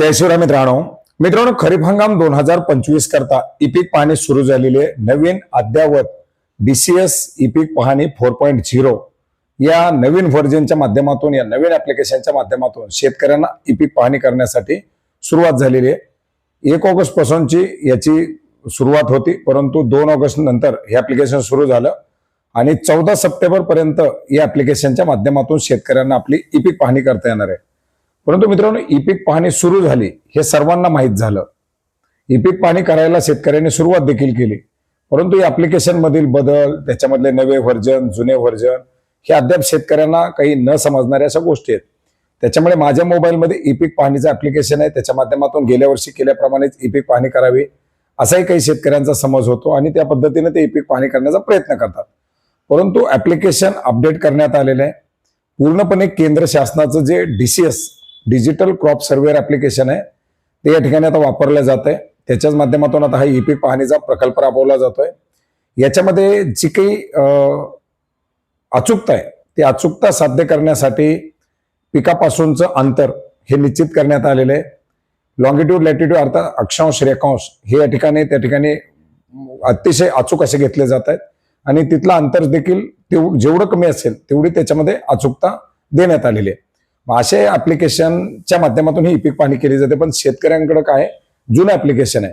जय शिवराय मित्रांनो. मित्रांनो खरीप हंगाम दोन हजार पंचवीस करता इपिक पाहणी सुरू झालेली आहे. नवीन अद्यावत बीसीएस इपिक पाहणी फोर पॉईंट झिरो. या नवीन व्हर्जनच्या माध्यमातून या नवीन ऍप्लिकेशनच्या माध्यमातून शेतकऱ्यांना इपिक पाहणी करण्यासाठी सुरुवात झालेली आहे. एक ऑगस्ट पासूनची याची सुरुवात होती परंतु दोन ऑगस्ट नंतर हे ऍप्लिकेशन सुरू झालं आणि चौदा सप्टेंबर पर्यंत या ऍप्लिकेशनच्या माध्यमातून शेतकऱ्यांना आपली इपिक पाहणी करता येणार आहे. परंतु मित्रांनो इपिक पाहणी सुरू झाली हे सर्वांना माहीत झालं. ई पीक पाहणी करायला शेतकऱ्यांनी सुरुवात देखील केली. परंतु या ऍप्लिकेशनमधील बदल त्याच्यामधले नवे व्हर्जन जुने व्हर्जन हे अद्याप शेतकऱ्यांना काही न समजणाऱ्या अशा गोष्टी आहेत. त्याच्यामुळे माझ्या मोबाईलमध्ये इपिक पाहणीचं ऍप्लिकेशन आहे. त्याच्या माध्यमातून गेल्या वर्षी केल्याप्रमाणेच ई पीक पाहणी करावी असाही काही शेतकऱ्यांचा समज होतो आणि त्या पद्धतीने ते इपिक पाहणी करण्याचा प्रयत्न करतात. परंतु ऍप्लिकेशन अपडेट करण्यात आलेलं आहे. पूर्णपणे केंद्र शासनाचं जे DCS digital crop surveyor application आहे. ते या ठिकाणी आता वापरलं जात आहे त्याच्याच माध्यमातून आता हा ई पीक पाहणीचा प्रकल्प राबवला जातोय. याच्यामध्ये जी काही अचूकता आहे ती अचूकता साध्य करण्यासाठी पिकापासूनचं अंतर हे निश्चित करण्यात आलेलं आहे. लॉंगिट्यूड लॅटिट्यूड अर्थात अक्षांश रेखांश हे या ठिकाणी त्या ठिकाणी अतिशय अचूक असे घेतले जात आहेत. आणि तिथलं अंतर देखील तेव- जेवढं कमी असेल तेवढी त्याच्यामध्ये अचूकता देण्यात आलेली आहे. असे ऍप्लिकेशनच्या माध्यमातून ही पीक पाहणी केली जाते. पण शेतकऱ्यांकडे काय आहे? जुनं ऍप्लिकेशन आहे.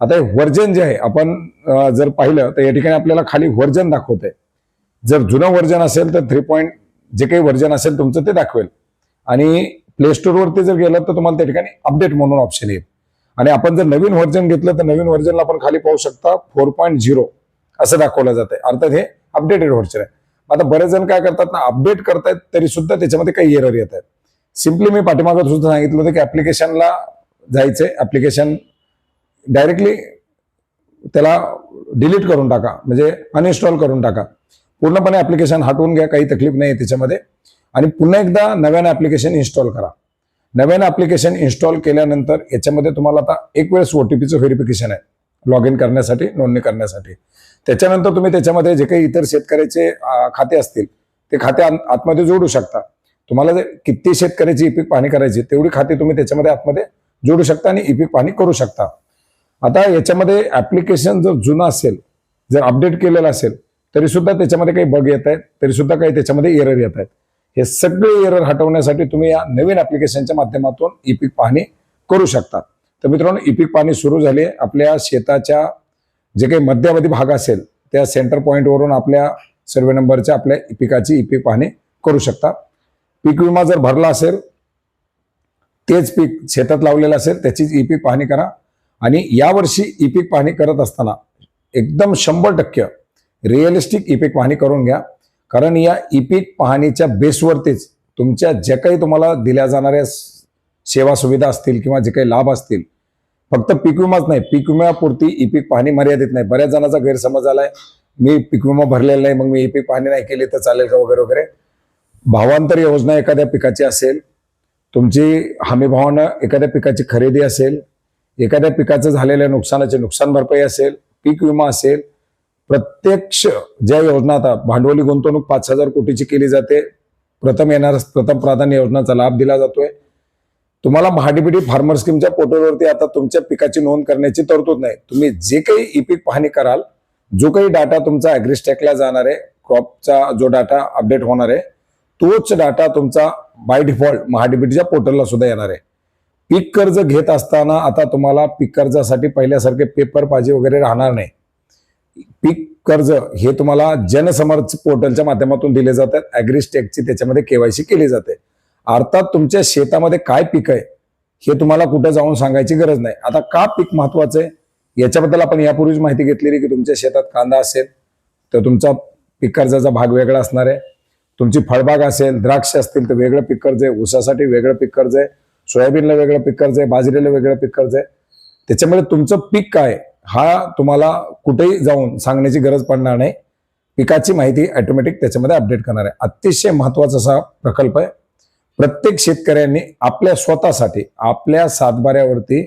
आता हे व्हर्जन जे आहे आपण जर पाहिलं तर या ठिकाणी आपल्याला खाली व्हर्जन दाखवतंय. जर जुनं व्हर्जन असेल तर थ्री पॉईंट जे काही व्हर्जन असेल तुमचं ते दाखवेल. आणि प्ले स्टोअरवरती जर गेलं तर तुम्हाला त्या ठिकाणी अपडेट म्हणून ऑप्शन येईल. आणि आपण जर नवीन व्हर्जन घेतलं तर नवीन व्हर्जनला आपण खाली पाहू शकता फोर पॉईंट झिरो असं दाखवलं जातंय. अर्थात हे अपडेटेड व्हर्जन आहे. आता बरेच जण काय करतात ना अपडेट करतायत तरी सुद्धा त्याच्यामध्ये काही एरर येत आहेत सिम्पली मी पाठीमागं सुद्धा सांगितलं होतं की ऍप्लिकेशनला आहे ऍप्लिकेशन डायरेक्टली त्याला डिलीट करून टाका. म्हणजे अनइन्स्टॉल करून टाका. पूर्णपणे ऍप्लिकेशन हटवून घ्या काही तकलीफ नाही आहे त्याच्यामध्ये. आणि पुन्हा एकदा नव्यानं ऍप्लिकेशन इन्स्टॉल करा. नव्यानं ऍप्लिकेशन इन्स्टॉल केल्यानंतर याच्यामध्ये तुम्हाला आता एक वेळेस ओ टी पीचं व्हेरिफिकेशन आहे. लॉग इन करण्यासाठी नोंदणी करण्यासाठी. त्याच्यानंतर तुम्ही त्याच्यामध्ये जे काही इतर शेतकऱ्याचे खाते असतील ते खाते आत- आतमध्ये जोडू शकता. तुम्हाला जर किती शेतकऱ्याची इपिक पाणी करायची तेवढी खाती तुम्ही त्याच्यामध्ये आतमध्ये जोडू शकता आणि इपिक पाणी करू शकता. आता याच्यामध्ये ऍप्लिकेशन जर जुनं असेल जर अपडेट केलेलं असेल तरी सुद्धा त्याच्यामध्ये काही बग येत आहेत तरी सुद्धा काही त्याच्यामध्ये एरर येत आहेत. हे सगळे एरर हटवण्यासाठी तुम्ही या नवीन ऍप्लिकेशनच्या माध्यमातून इपिक पाहणी करू शकता. तर मित्रांनो इपिक पाहणी सुरू झाली आहे. आपल्या शेताच्या जे काही मध्यावधी भाग असेल त्या सेंटर पॉईंटवरून आपल्या सर्वे नंबरच्या आपल्या पिकाची इपिक पाहणी करू शकता. पीक विमा जर भरला असेल तेच पीक शेतात लावलेलं असेल त्याचीच ई पीक पाहणी करा. आणि यावर्षी ई पीक पाहणी करत असताना एकदम शंभर टक्के रिअलिस्टिक ई पीक पाहणी करून घ्या. कारण या ई पीक पाहणीच्या बेसवरतीच तुमच्या ज्या काही तुम्हाला दिल्या जाणाऱ्या सेवा सुविधा असतील किंवा जे काही लाभ असतील फक्त पीक विमाच नाही पीक विम्यापुरती ई पीक पाहणी मर्यादित नाही. बऱ्याच जणांचा गैरसमज आलाय मी पीक विमा भरलेला नाही मग मी ई पीक पाहणी नाही केली तर चालेल का वगैरे वगैरे. भावांतर योजना एखाद्या पिकाची असेल तुमची हमीभावानं एखाद्या पिकाची खरेदी असेल एखाद्या पिकाचं झालेल्या नुकसानाची नुकसान भरपाई असेल पीक विमा असेल प्रत्यक्ष ज्या योजना आता भांडवली गुंतवणूक पाच हजार कोटीची केली जाते प्रथम येणार प्रथम प्राधान्य योजनाचा लाभ दिला जातोय. तुम्हाला महाडीबीडी फार्मर स्कीमच्या पोर्टलवरती आता तुमच्या पिकाची नोंद करण्याची तरतूद नाही. तुम्ही जे काही ई पीक पाहणी कराल जो काही डाटा तुमचा अॅग्रिस्टॅकला जाणार आहे क्रॉपचा जो डाटा अपडेट होणार आहे तोच डाटा तुमचा बाय डिफॉल्ट महाडीबीटीच्या पोर्टलला सुद्धा येणार आहे. पीक कर्ज घेत असताना आता तुम्हाला पीक कर्जासाठी पहिल्यासारखे पेपर पाहिजे वगैरे राहणार नाही. पीक कर्ज हे तुम्हाला जनसमर्थ पोर्टलच्या माध्यमातून दिले जातात. ॲग्रीस्टेकची त्याच्यामध्ये केवायसी केली जाते. अर्थात तुमच्या शेतामध्ये काय पीक आहे हे तुम्हाला कुठं जाऊन सांगायची गरज नाही. आता का पीक महत्वाचं आहे? याच्याबद्दल आपण यापूर्वीच माहिती घेतलेली की तुमच्या शेतात कांदा असेल तर तुमचा पीक कर्जाचा भाग वेगळा असणार आहे. तुमची फळबाग असेल द्राक्ष असतील तर वेगळं पीक कर्ज आहे ऊसासाठी वेगळं पीक कर्ज आहे सोयाबीनला वेगळं पीक कर्ज आहे बाजरीला वेगळं पीक कर्ज आहे. त्याच्यामुळे तुमचं पीक काय हा तुम्हाला कुठेही जाऊन सांगण्याची गरज पडणार नाही. पिकाची माहिती ऑटोमॅटिक त्याच्यामध्ये अपडेट करणार आहे. अतिशय महत्त्वाचा असा प्रकल्प आहे. प्रत्येक शेतकऱ्यांनी आपल्या स्वतःसाठी आपल्या सातबाऱ्यावरती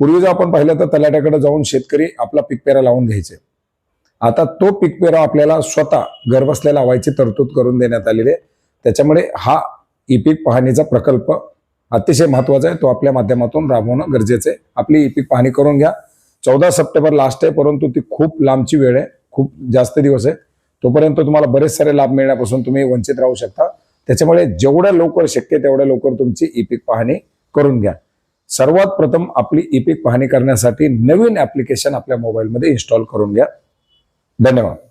पूर्वी जर आपण पाहिलं तर तलाट्याकडे जाऊन शेतकरी आपला पीक पेरा लावून घ्यायचे. आता तो पीक पेरा आपल्याला स्वतः घरबसल्या लावायची तरतूद करून देण्यात आलेली आहे. त्याच्यामुळे हा ई पीक पाहणीचा प्रकल्प अतिशय महत्त्वाचा आहे. तो आपल्या माध्यमातून राबवणं गरजेचं आहे. आपली ई पीक पाहणी करून घ्या. चौदा सप्टेंबर लास्ट आहे परंतु ती खूप लांबची वेळ आहे. खूप जास्त दिवस आहे. तोपर्यंत तुम्हाला बरेच सारे लाभ मिळण्यापासून तुम्ही वंचित राहू शकता. त्याच्यामुळे जेवढ्या लवकर शक्य तेवढ्या लवकर तुमची ई पीक पाहणी करून घ्या. सर्वात प्रथम आपली ई पीक पाहणी करण्यासाठी नवीन ऍप्लिकेशन आपल्या मोबाईलमध्ये इन्स्टॉल करून घ्या. धन्यवाद.